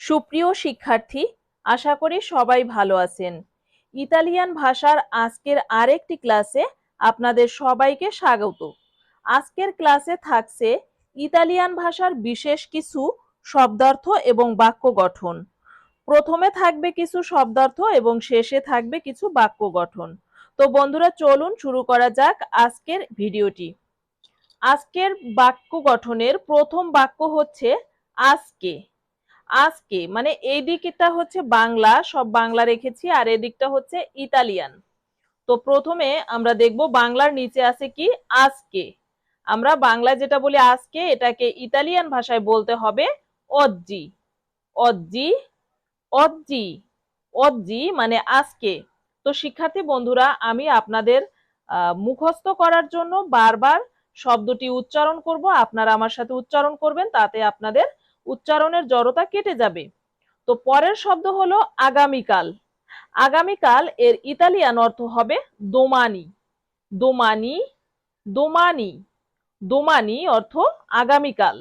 সুপ্রিয় শিক্ষার্থী, আশা করি সবাই ভালো আছেন। ইতালিয়ান ভাষার আজকের আরেকটি ক্লাসে আপনাদের সবাইকে স্বাগত। আজকের ক্লাসে থাকছে ইতালিয়ান ভাষার বিশেষ কিছু শব্দার্থ এবং বাক্য গঠন। প্রথমে থাকবে কিছু শব্দার্থ এবং শেষে থাকবে কিছু বাক্য গঠন। তো বন্ধুরা, চলুন শুরু করা যাক আজকের ভিডিওটি। আজকের বাক্য গঠনের প্রথম বাক্য হচ্ছে আজকে। আজকে মানে এই দিকটা হচ্ছে বাংলা, সব বাংলা রেখেছি, আর এই দিকটা হচ্ছে ইতালিয়ান। তো প্রথমে আমরা দেখব বাংলার নিচে আছে কি, আজকে। আমরা বাংলা যেটা বলি আজকে, এটাকে ইতালিয়ান ভাষায় বলতে হবে অজ্জি। অজ্জি অজ্জি অজ্জি মানে আজকে। তো শিক্ষার্থী বন্ধুরা, আমি আপনাদের মুখস্থ করার জন্য বারবার শব্দটি উচ্চারণ করব। আপনারা আমার সাথে উচ্চারণ করবেন, তাতে আপনাদের উচ্চারণের জড়তা কেটে যাবে। তো পরের শব্দ হলো আগামীকাল। আগামীকাল এর ইতালিয়ান অর্থ হবে দোমানি। দোমানি দোমানি। দোমানি অর্থ আগামীকাল।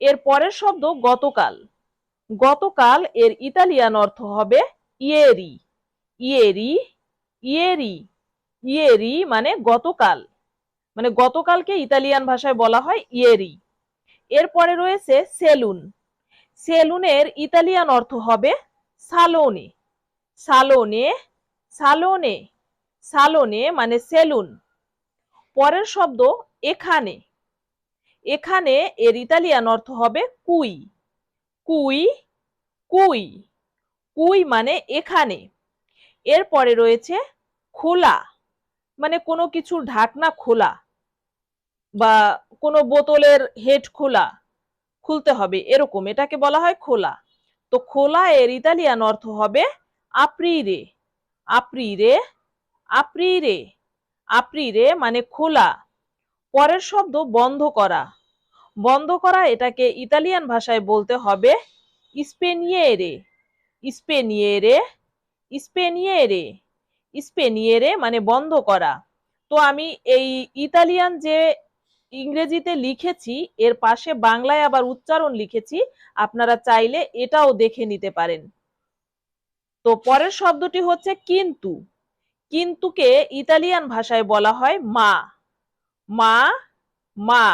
এর পরের শব্দ গতকাল। গতকাল এর ইতালিয়ান অর্থ হবে ইয়েরি। Yerry Yerry. ইয়েরি মানে গতকাল। মানে গতকালকে ইতালিয়ান ভাষায় বলা হয় ইয়েরি। এরপরে রয়েছে সেলুন। সেলুনের ইতালিয়ান অর্থ হবে সালোনে। সালোনে সালোনে সালোনে মানে সেলুন। পরের শব্দ এখানে। এখানে এর ইতালিয়ান অর্থ হবে কুই। কুই কুই। কুই মানে এখানে। এরপরে রয়েছে খোলা। মানে কোনো কিছুর ঢাকনা খোলা। বা কোনো বোতলের হেড খোলা খুলতে হবে, এরকম এটাকে বলা হয় খোলা। তো খোলা এর ইতালিয়ান অর্থ হবে আপ্রিরে আপ্রিরে আপ্রিরে আপ্রিরে মানে খোলা। পরের শব্দ বন্ধ করা। বন্ধ করা এটাকে ইতালিয়ান ভাষায় বলতে হবে স্পেনিয়েরে। স্পেনিয়েরে স্পেনিয়েরে স্পেনিয়েরে মানে বন্ধ করা। তো আমি এই ইতালিয়ান যে ইংরেজিতে লিখেছি, এর পাশে বাংলায় আবার উচ্চারণ লিখেছি, আপনারা চাইলে এটাও দেখে নিতে পারেন। তো পরের শব্দটি হচ্ছে কিন্তু। কিন্তুকে ইতালিয়ান ভাষায় বলা হয় মা। মা মা।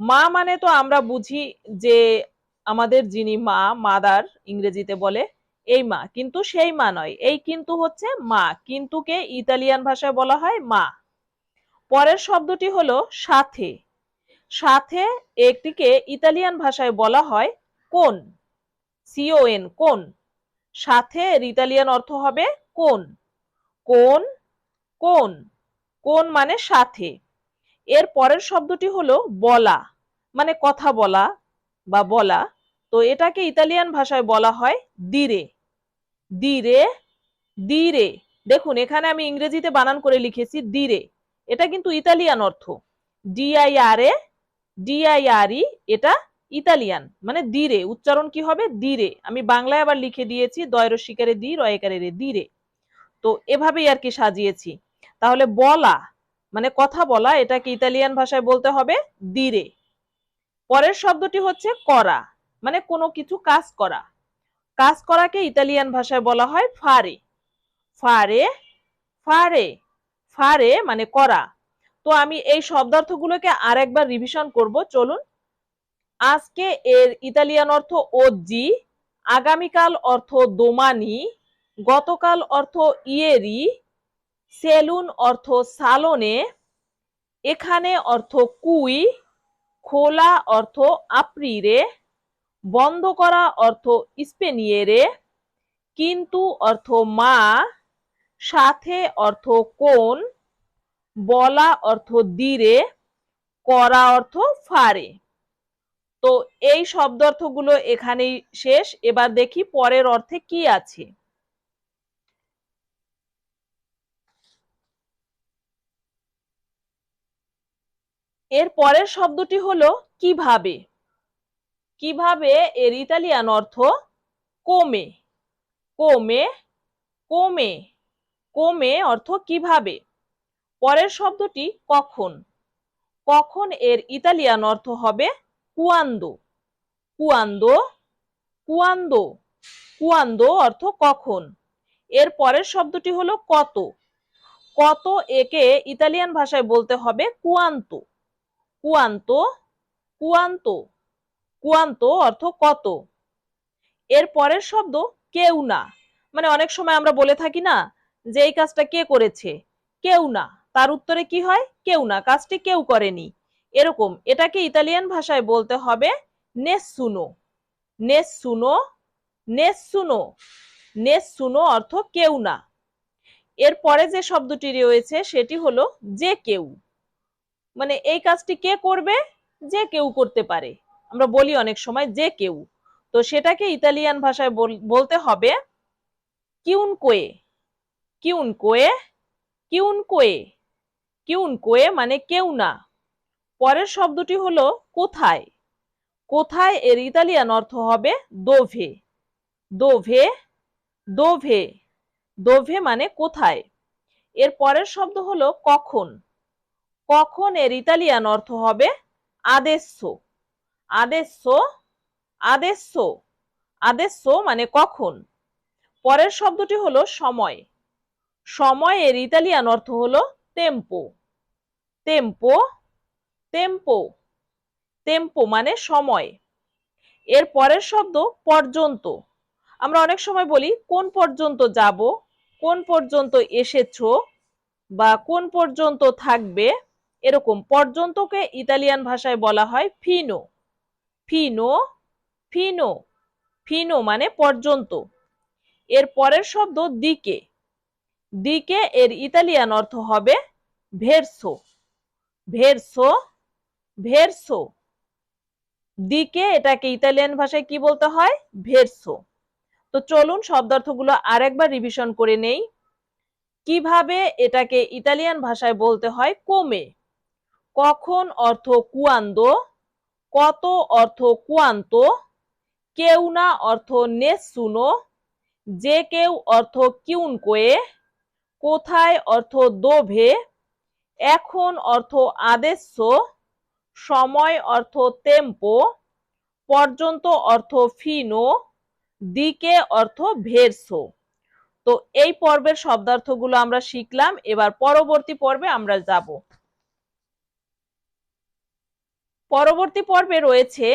মা মানে তো আমরা বুঝি যে আমাদের যিনি মা, মাদার ইংরেজিতে বলে এই মা। কিন্তু সেই মা নয়। এই কিন্তু হচ্ছে মা। কিন্তুকে ইতালিয়ান ভাষায় বলা হয় মা। পরের শব্দটি হলো সাথে। সাথে একটিকে ইতালিয়ান ভাষায় বলা হয় কোন? সিওএন কোন? সাথে এর ইতালিয়ান অর্থ হবে কোন? কোন? কোন? কোন মানে সাথে। এর পরের শব্দটি হলো বলা মানে কথা বলা বা বলা। তো এটাকে ইতালিয়ান ভাষায় বলা হয় দিরে। দিরে দিরে। দেখুন, এখানে আমি ইংরেজিতে বানান করে লিখেছি দিরে। এটা কিন্তু ইতালিয়ান অর্থ। ডিআইআরএ ডিআইআরই এটা ইতালিয়ান মানে দিরে উচ্চারণ কি হবে? দিরে আমি বাংলায় আবার লিখে দিয়েছি দয়র শিকারে দি রয়েকারে রে দিরে তো এভাবেই আর কি সাজিয়েছি। তাহলে বলা মানে কথা বলা, এটাকে ইতালিয়ান ভাষায় বলতে হবে দিরে পরের শব্দটি হচ্ছে করা মানে কোনো কিছু কাজ করা। কাজ করাকে ইতালিয়ান ভাষায় বলা হয় ফারে। ফারে ফারে ফারে মানে করা। তো আমি এই শব্দার্থগুলোকে আরেকবার রিভিশন করব। চলুন। আজকে এর ইতালিয়ান অর্থ ওজ্জি আগামীকাল অর্থ দোমানি, গতকাল অর্থ ইয়েরি, সেলুন অর্থ সালনে, এখানে অর্থ কুই, খোলা অর্থ আপ্রিরে, বন্ধ করা অর্থ স্পেনিয়েরে, কিন্তু অর্থ মা, সাথে অর্থ কোন বলা অর্থ দিরে, করা অর্থ ফারে। তো এই শব্দ শব্দার্থগুলো এখানেই শেষ। এবার দেখি পরের অর্থে কি আছে। এর পরের শব্দটি হলো কীভাবে। কীভাবে এর ইতালিয়ান অর্থ কোমে। কোমে কোমে কোমে অর্থ কীভাবে। পরের শব্দটি কখন? কখন এর ইতালিয়ান অর্থ হবে কুয়ান্দো। কুয়ান্দো কুয়ান্দো। কুয়ান্দো অর্থ কখন? এর পরের শব্দটি হলো কত। কত একে ইতালিয়ান ভাষায় বলতে হবে কুয়ান্তো। কুয়ান্তো কুয়ান্তো। কুয়ান্তো অর্থ কত? এর পরের শব্দ কেউ না মানে অনেক সময় আমরা বলে থাকি না যে এই কাজটা কে করেছে? কেউ না তার উত্তরে কি হয়? কেউ না, কাজটি কেউ করেনি। এরকম, এটাকে ইতালিয়ান ভাষায় বলতে হবে নেসুনো নেসুনো নেসুনো নেসুনো অর্থ কেউ না। এর পরে যে শব্দটি রয়েছে, সেটি হলো যে কেউ মানে এই কাজটি কে করবে? যে কেউ করতে পারে। আমরা বলি অনেক সময় যে কেউ তো সেটাকে ইতালিয়ান ভাষায় বলতে হবে কিউন কোয়ে কিউন কোয়ে কিউন কোয়ে কিউন কোয়ে মানে কেউ না। পরের শব্দটি হলো কোথায়? কোথায় এর ইতালিয়ান অর্থ হবে দোভে। দোভে দোভে দোভে মানে কোথায়? এর পরের শব্দ হলো কখন? কখন এর ইতালিয়ান অর্থ হবে আদেশ্য আদেশ্য আদেশ্য আদেশ্য মানে কখন? পরের শব্দটি হলো সময়। সময় এর ইতালিয়ান অর্থ হলো টেম্পো টেম্পো টেম্পো টেম্পো মানে সময়, এর পরের শব্দ পর্যন্ত। আমরা অনেক সময় বলি, কোন পর্যন্ত যাব, কোন পর্যন্ত এসেছ বা কোন পর্যন্ত থাকবে, এরকম। পর্যন্তকে ইতালিয়ান ভাষায় বলা হয় ফিনো ফিনো ফিনো ফিনো মানে পর্যন্ত। এর পরের শব্দ দিকে। দিকে এর ইতালিয়ান অর্থ হবে ভেরসো। ভেরসো ভেরসো। দিকে এটাকে ইতালিয়ান ভাষায় কি বলতে হয়? ভেরসো। তো চলুন শব্দার্থগুলো আরেকবার রিভিশন করে নেই। কীভাবে এটাকে ইতালিয়ান ভাষায় বলতে হয়? কোমে। কখন অর্থ কুয়ান্দো, কত অর্থ কুয়ান্ত, কেউ না অর্থ নেসুনো, যে কেউ অর্থ কিউন কোয়ে কোথায় অর্থ দোভে? এখন অর্থ আদেশ্য, সময় অর্থ তেম্পো পর্যন্ত অর্থ ফিনো, দিকে অর্থ ভেরসো। তো এই পর্বের শব্দার্থগুলো আমরা শিখলাম, এবার পরবর্তী পর্বে আমরা যাব। পরবর্তী পর্বে রয়েছে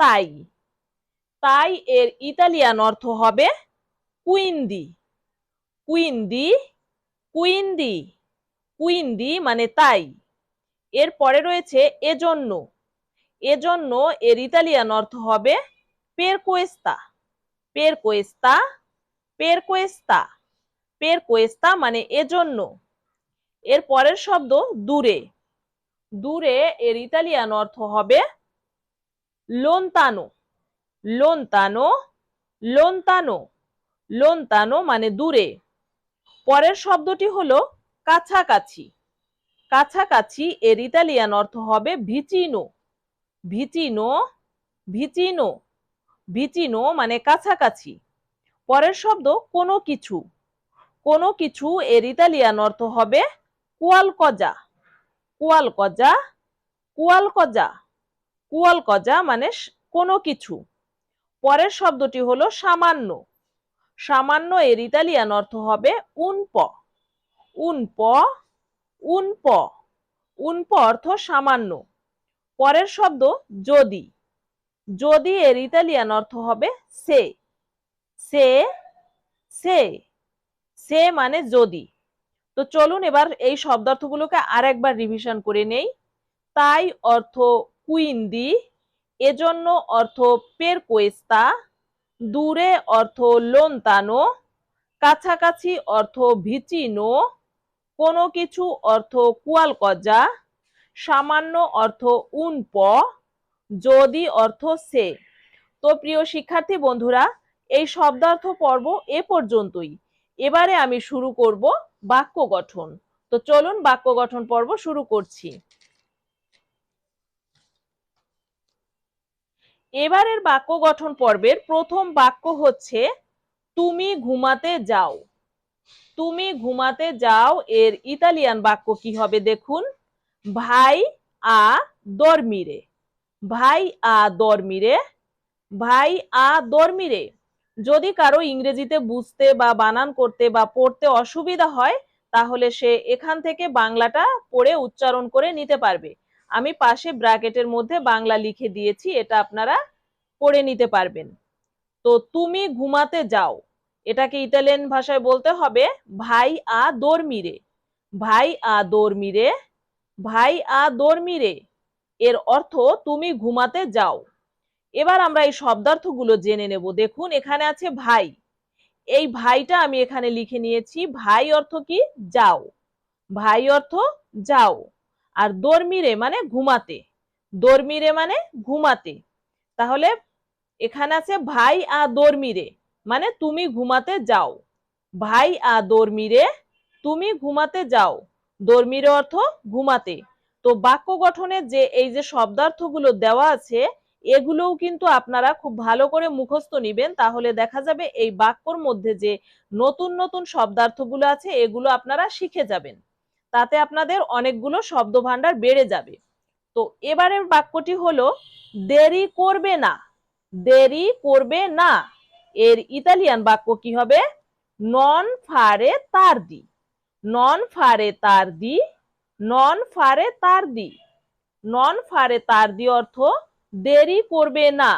তাই। তাই এর ইতালিয়ান অর্থ হবে কুইন্দি। কুইন্দি কুইন্দি কুইন্দি মানে তাই। এর পরে রয়েছে এজন্য। এজন্য এর ইতালিয়ান অর্থ হবে পের কোয়েস্তা পের কোয়েস্তা পের কোয়েস্তা পের কোয়েস্তা মানে এজন্য। এর পরের শব্দ দূরে। দূরে এর ইতালিয়ান অর্থ হবে লোনতানো। লোনতানো লোনতানো। লোনতানো মানে দূরে। পরের শব্দটি হলো কাছাকাছি। কাছাকাছি এর ইতালিয়ান অর্থ হবে ভিচিনো। ভিচিনো ভিচিনো। ভিচিনো মানে কাছাকাছি। পরের শব্দ কোনো কিছু। কোনো কিছু এর ইতালিয়ান অর্থ হবে কুয়ালকজা। কুয়ালকজা কুয়ালকজা। কুয়ালকজা মানে কোনো কিছু। পরের শব্দটি হলো সামান্য। সামান্য এর ইতালিয়ান অর্থ হবে উনপ। উনপ উনপ উনপ অর্থ সামান্য। পরের শব্দ যদি। যদি এর ইতালিয়ান অর্থ হবে সে। সে সে সে মানে যদি। তো চলুন এবার এই শব্দার্থগুলোকে আর একবার রিভিশন করে নেই। তাই অর্থ কুইন্দি, এজন্য অর্থ পের কোয়েস্তা দূরে অর্থ লোনতানো কাছাকাছি অর্থ ভিচিনো কোনো কিছু অর্থ কুয়ালকজা সামান্য অর্থ উনপ যদি অর্থ সে। তো প্রিয় শিক্ষার্থী বন্ধুরা, এই শব্দার্থ পর্ব এ পর্যন্তই। এবারে আমি শুরু করব বাক্য গঠন। তো চলুন বাক্য গঠন পর্ব শুরু করছি। এবারের বাক্য গঠন পর্বের প্রথম বাক্য হচ্ছে, তুমি ঘুমাতে যাও। তুমি ঘুমাতে যাও এর ইতালিয়ান বাক্য কি হবে দেখুন? ভাই আ দরমিরে। ভাই আ দরমিরে। ভাই আ দর্মিরে। যদি কারও ইংরেজিতে বুঝতে বা বানান করতে বা পড়তে অসুবিধা হয়, তাহলে সে এখান থেকে বাংলাটা পড়ে উচ্চারণ করে নিতে পারবে। আমি পাশে ব্র্যাকেটের মধ্যে বাংলা লিখে দিয়েছি, এটা আপনারা পড়ে নিতে পারবেন। তো তুমি ঘুমাতে যাও। এটাকে ইতালিয়ান ভাষায় বলতে হবে, ভাই আ দর্মিরে। ভাই আ দর্মিরে। ভাই আ দর্মিরে। এর অর্থ, তুমি ঘুমাতে যাও। এবার আমরা এই শব্দার্থগুলো জেনে নেব। দেখুন, এখানে আছে ভাই। এই ভাইটা আমি এখানে লিখে নিয়েছি। ভাই অর্থ কি? যাও। ভাই অর্থ, যাও। আর দর্মিরে মানে ঘুমাতে। দর্মিরে মানে ঘুমাতে। তাহলে এখানে আছে ভাই আ দর্মিরে মানে তুমি ঘুমাতে যাও। ভাই আ দর্মিরে, তুমি ঘুমাতে যাও। দর্মিরে অর্থ ঘুমাতে। তো বাক্য গঠনের যে এই যে শব্দার্থগুলো দেওয়া আছে, এগুলোও কিন্তু আপনারা খুব ভালো করে মুখস্থ নিবেন। তাহলে দেখা যাবে এই বাক্যর মধ্যে যে নতুন নতুন শব্দার্থগুলো আছে, এগুলো আপনারা শিখে যাবেন। তাতে আপনাদের অনেকগুলো শব্দ ভান্ডার বেড়ে যাবে। তো এবারের বাক্যটি হলো, দেরি করবে না, দেরি করবে না। এর ইতালিয়ান বাক্য কি হবে? নন ফারে তার দি নন ফারে তার দি নন ফারে তার দি নন ফারে তার দি অর্থ, দেরি করবে না।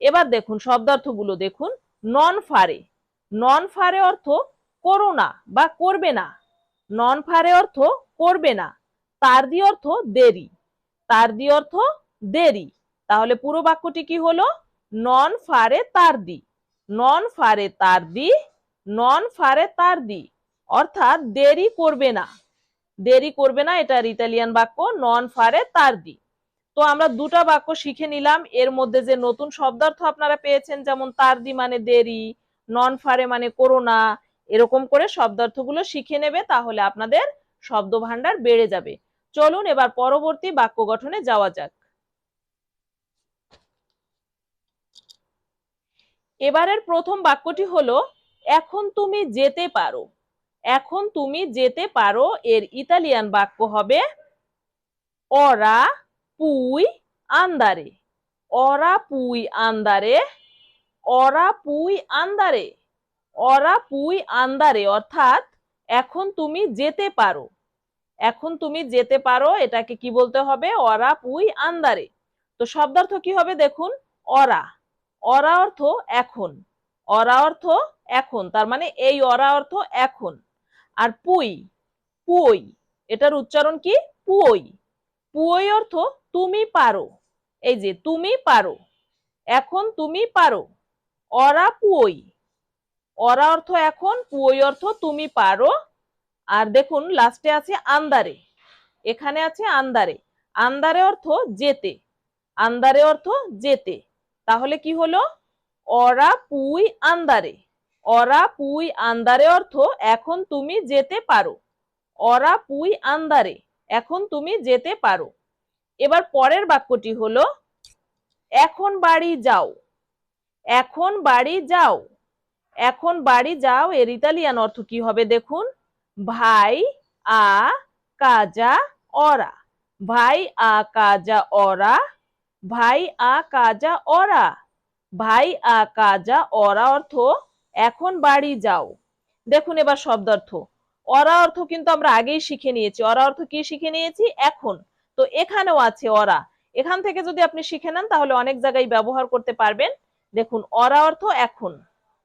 এবার দেখুন, শব্দার্থগুলো দেখুন। নন ফারে নন ফারে অর্থ, করো না বা করবে না। নন ফারে অর্থ করবে না। তার দি অর্থ দেরি। তার দি অর্থ দেরি। তাহলে পুরো বাক্যটি কি হলো? নন ফারে তার দি। নন ফারে তার দি। নন ফারে তার দি। অর্থাৎ দেরি করবে না। দেরি করবে না, এটার ইতালিয়ান বাক্য নন ফারে তার দি। তো আমরা দুটা বাক্য শিখে নিলাম। এর মধ্যে যে নতুন শব্দার্থ আপনারা পেয়েছেন, যেমন তার দি মানে দেরি নন ফারে মানে করোনা এরকম করে শব্দার্থগুলো শিখে নেবে তাহলে আপনাদের শব্দ ভান্ডার বেড়ে যাবে। চলুন এবার পরবর্তী বাক্য গঠনে যাওয়া যাক। এবারের প্রথম বাক্যটি হলো, এখন তুমি যেতে পারো। এখন তুমি যেতে পারো। এর ইতালিয়ান বাক্য হবে, অরা পুই আন্দারে। অরা পুই আন্দারে। অরা পুই আন্দারে। অরা পুই আন্দারে, অর্থাৎ এখন তুমি যেতে পারো। এখন তুমি যেতে পারো, এটাকে কি বলতে হবে? অরা পুই আন্দারে। তো শব্দার্থ কি হবে দেখুন? অরা। অরা অর্থ এখন। অরা অর্থ এখন, তার মানে এই অরা অর্থ এখন। আর পুই পুই, এটার উচ্চারণ কি? পুই। পুই অর্থ তুমি পারো। এই যে, তুমি পারো। এখন তুমি পারো। অরা পুই। অরা অর্থ এখন পুই অর্থ তুমি পারো। আর দেখুন লাস্টে আছে আন্দারে। এখানে আছে আন্দারে। আন্দারে অর্থ যেতে। আন্দারে অর্থ যেতে। তাহলে কি হলো? অরা, পুই, আন্দারে। অরা, পুই, আন্দারে অর্থ এখন তুমি যেতে পারো। অরা, পুই, আন্দারে। এখন তুমি যেতে পারো। এবার পরের বাক্যটি হলো, এখন বাড়ি যাও। এখন বাড়ি যাও। এখন বাড়ি যাও, এর ইতালিয়ান অর্থ কি হবে দেখুন? ভাই আ কাজা অরা। ভাই আ কাজা অরা, ভাই আ কাজা অরা। ভাই আ কাজা অরা অর্থ এখন বাড়ি যাও। দেখুন এবার শব্দার্থ অরা অর্থ কিন্তু আমরা আগেই শিখে নিয়েছি। অরা অর্থ কি শিখে নিয়েছি? এখন। তো এখানেও আছে অরা। এখান থেকে যদি আপনি শিখে নেন তাহলে অনেক জায়গায় ব্যবহার করতে পারবেন। দেখুন, অরা অর্থ এখন।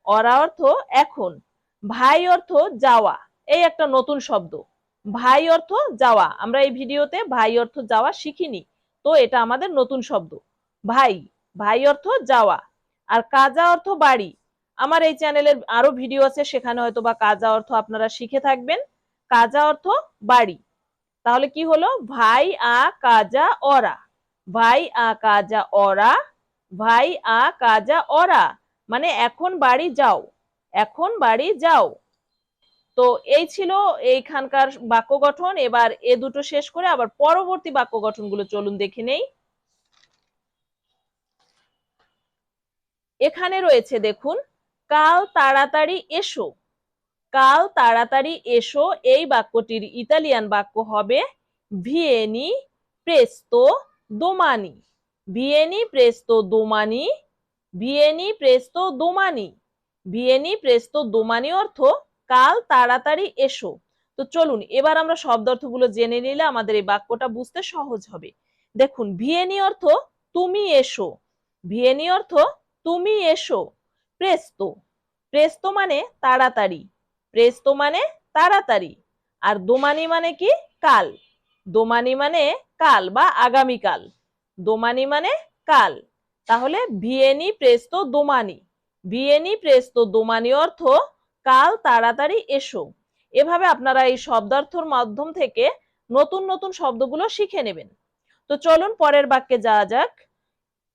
অরা অর্থ এখন, ভাই অর্থ যাওয়া, এই একটা নতুন শব্দ। ভাই অর্থ যাওয়া, আমরা এই ভিডিওতে ভাই অর্থ যাওয়া শিখিনি, তো এটা আমাদের নতুন শব্দ। ভাই ভাই অর্থ যাওয়া, আর কাজা অর্থ বাড়ি। আমার এই চ্যানেলের আরও ভিডিও আছে, সেখানে হয়তো বা কাজা অর্থ আপনারা শিখে থাকবেন। কাজা অর্থ বাড়ি। তাহলে কি হলো? ভাই আ কাজা অরা। ভাই আ কাজা অরা, ভাই আ কাজা অরা। মানে এখন বাড়ি যাও, এখন বাড়ি যাও। তো এই ছিল এইখানকার বাক্য গঠন, এবার এ দুটো শেষ করে আবার পরবর্তী বাক্য গঠনগুলো চলুন দেখে নেই। এখানে রয়েছে দেখুন, কাল তাড়াতাড়ি এসো, কাল তাড়াতাড়ি এসো, এই বাক্যটির ইতালিয়ান বাক্য হবে ভিয়েনি প্রেস্তো দোমানি। ভিয়েনি প্রেস্তো দোমানি ভিয়েনি প্রেস্তো দোমানি। ভিয়েনি প্রেস্তো দোমানি অর্থ, কাল তাড়াতাড়ি এসো। তো চলুন, এবার আমরা শব্দ শব্দার্থগুলো জেনে নিলে আমাদের এই বাক্যটা বুঝতে সহজ হবে। দেখুন, ভিয়েনি অর্থ, তুমি এসো। ভিয়েনি অর্থ, তুমি এসো। প্রেস্তো প্রেস্তো মানে তাড়াতাড়ি। প্রেস্তো মানে তাড়াতাড়ি। আর দোমানি মানে কি? কাল। দোমানি মানে কাল বা আগামীকাল। দোমানি মানে কাল। তাহলে ভিয়েনি প্রেস্তো দোমানি। ভিয়েনি প্রেস্তো দোমানি অর্থ, কাল তাড়াতাড়ি এসো। এভাবে আপনারা এই শব্দার্থর মাধ্যম থেকে নতুন নতুন শব্দগুলো শিখে নেবেন। তো চলুন পরের বাক্যে যাওয়া যাক।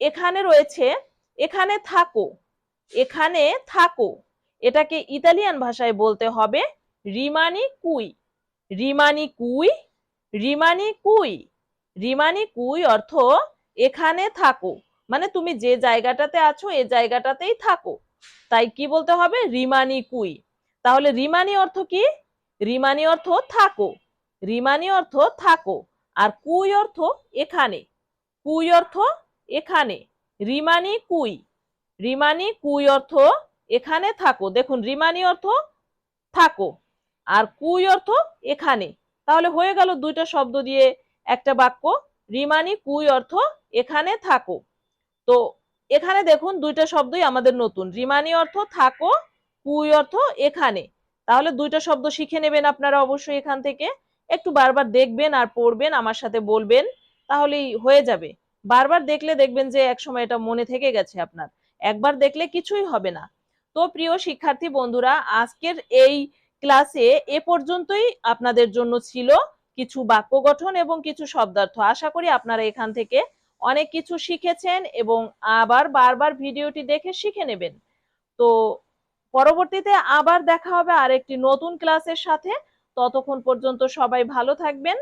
এখানে রয়েছে, এখানে থাকো এখানে থাকো। এটাকে ইতালিয়ান ভাষায় বলতে হবে, রিমানি কুই। রিমানি কুই? রিমানি কুই। রিমানি কুই অর্থ, এখানে থাকো। মানে তুমি যে জায়গাটাতে আছো এই জায়গাটাতেই থাকো। তাই কি বলতে হবে? রিমানি কুই। তাহলে রিমানি অর্থ কি? রিমানি অর্থ থাকো। রিমানি অর্থ থাকো। আর কুই অর্থ এখানে। কুই অর্থ এখানে। রিমানি কুই। রিমানি কুই অর্থ এখানে থাকো। দেখুন, রিমানি অর্থ থাকো আর কুই অর্থ এখানে। তাহলে হয়ে গেল দুইটা শব্দ দিয়ে একটা বাক্য। রিমানি কুই অর্থ এখানে থাকো। তো এখানে দেখুন দুইটা শব্দই আমাদের নতুন। রিমানি অর্থ থাকো কুই অর্থ এখানে। তাহলে দুইটা শব্দ শিখে নেবেন আপনারা অবশ্যই এখান থেকে। একটু বারবার দেখবেন আর পড়বেন, আমার সাথে বলবেন, তাহলেই হয়ে যাবে। বারবার দেখলে দেখবেন যে একসময় এটা মনে থেকে গেছে আপনার। একবার দেখলে কিছুই হবে না। তো প্রিয় শিক্ষার্থী বন্ধুরা, আজকের এই ক্লাসে এ পর্যন্তই আপনাদের জন্য ছিল কিছু বাক্য গঠন এবং কিছু শব্দার্থ। আশা করি আপনারা এখান থেকে অনেক কিছু শিখেছেন এবং আবার বারবার ভিডিওটি দেখে শিখে নেবেন। তো পরবর্তীতে আবার দেখা হবে আরেকটি নতুন ক্লাসের সাথে। ততক্ষণ পর্যন্ত সবাই ভালো থাকবেন।